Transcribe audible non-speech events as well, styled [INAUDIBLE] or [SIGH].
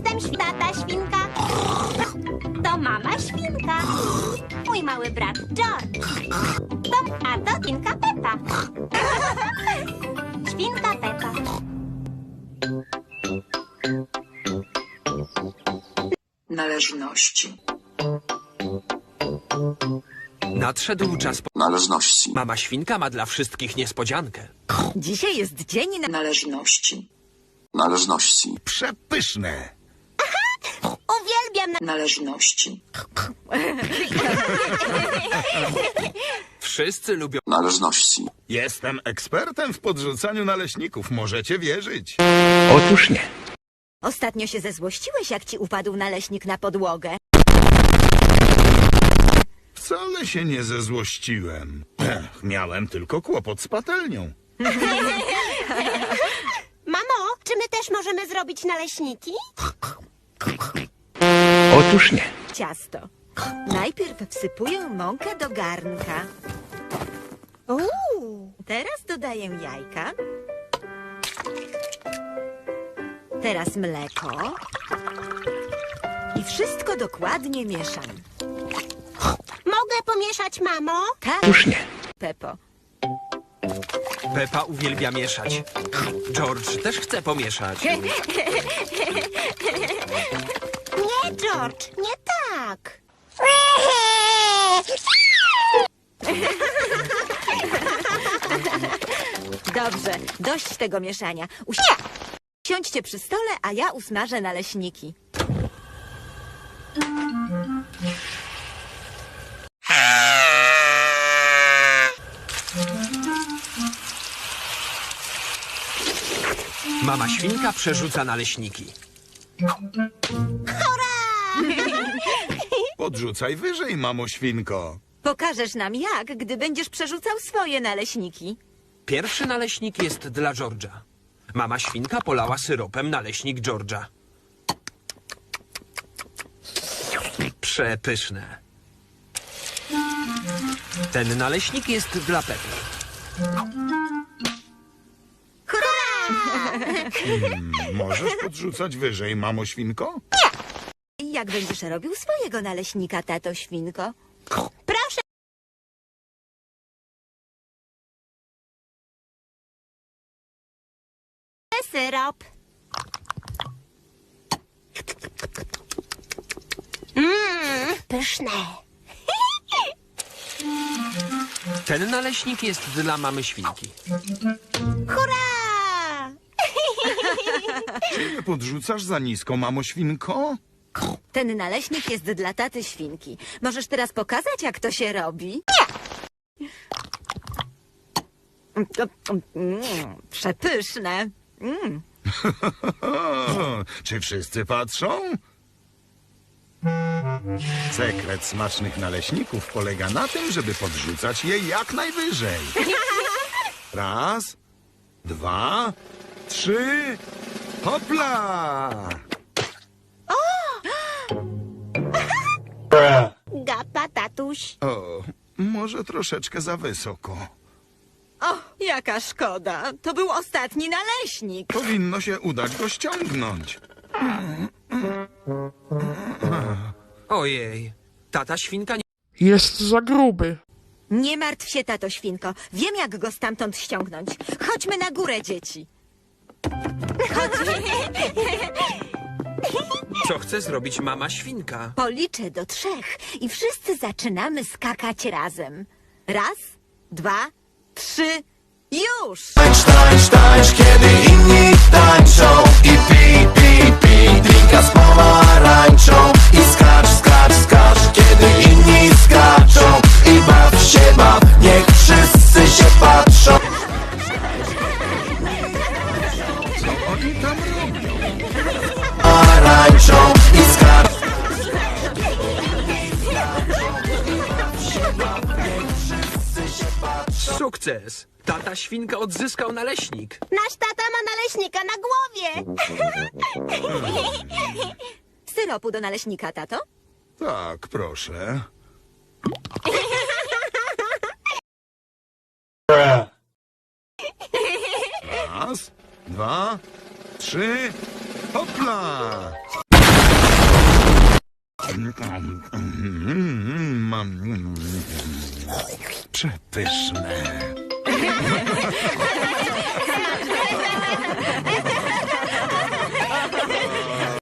Jestem świ- tata świnka. To mama świnka. Mój mały brat George. To, a to świnka Pepa. [LAUGHS] Świnka Pepa. Należności. Nadszedł czas. Po... Należności. Mama świnka ma dla wszystkich niespodziankę. Dzisiaj jest dzień na... Należności. Należności. Przepyszne. Należności. Wszyscy lubią. Należności. Jestem ekspertem w podrzucaniu naleśników, możecie wierzyć. Otóż nie. Ostatnio się zezłościłeś, jak ci upadł naleśnik na podłogę. Wcale się nie zezłościłem. Ech, miałem tylko kłopot z patelnią. [LAUGHS] Mamo, czy my też możemy zrobić naleśniki? Otóż nie. Ciasto. Najpierw wsypuję mąkę do garnka. Uuu. Teraz dodaję jajka. Teraz mleko. I wszystko dokładnie mieszam. Mogę pomieszać, mamo? Tak, Otóż nie. Pepo. Pepa uwielbia mieszać. George też chce pomieszać. [LAUGHS] Nie, George, nie tak. Dobrze, dość tego mieszania. Usi... Siądźcie przy stole, a ja usmażę naleśniki. Mama świnka przerzuca naleśniki. [LAUGHS] Podrzucaj wyżej, mamo świnko. Pokażesz nam jak, gdy będziesz przerzucał swoje naleśniki. Pierwszy naleśnik jest dla George'a. Mama świnka polała syropem naleśnik George'a. Przepyszne. Ten naleśnik jest dla Pepy. Możesz podrzucać wyżej, mamo świnko? Jak będziesz robił swojego naleśnika, tato świnko? Proszę. Syrop. Mmm, pyszne. [LAUGHS] Ten naleśnik jest dla mamy świnki. Hurra! Czy nie podrzucasz za nisko, mamo świnko? Ten naleśnik jest dla taty świnki. Możesz teraz pokazać, jak to się robi? Mm, przepyszne. Mm. [LAUGHS] Czy wszyscy patrzą? Sekret smacznych naleśników polega na tym, żeby podrzucać je jak najwyżej. [LAUGHS] Raz, dwa, trzy, hopla! Gapa, tatuś. O, może troszeczkę za wysoko. O, jaka szkoda. To był ostatni naleśnik. Powinno się udać go ściągnąć. Ojej, tata świnka nie... Jest za gruby. Nie martw się, tato świnko. Wiem, jak go stamtąd ściągnąć. Chodźmy na górę, dzieci. [LAUGHS] Co chce zrobić mama świnka? Policzę do trzech i wszyscy zaczynamy skakać razem. Raz, dwa, trzy, już! Tańcz, tańcz, tańcz, kiedy inni tańczą I pij, pij, pij, drinka z pomarańczą Sukces! Tata świnka odzyskał naleśnik. Nasz tata ma naleśnika na głowie. [LAUGHS] Syropu do naleśnika, tato? Tak, proszę. [LAUGHS] Raz, dwa, trzy, hopla! Przepyszne. [LAUGHS]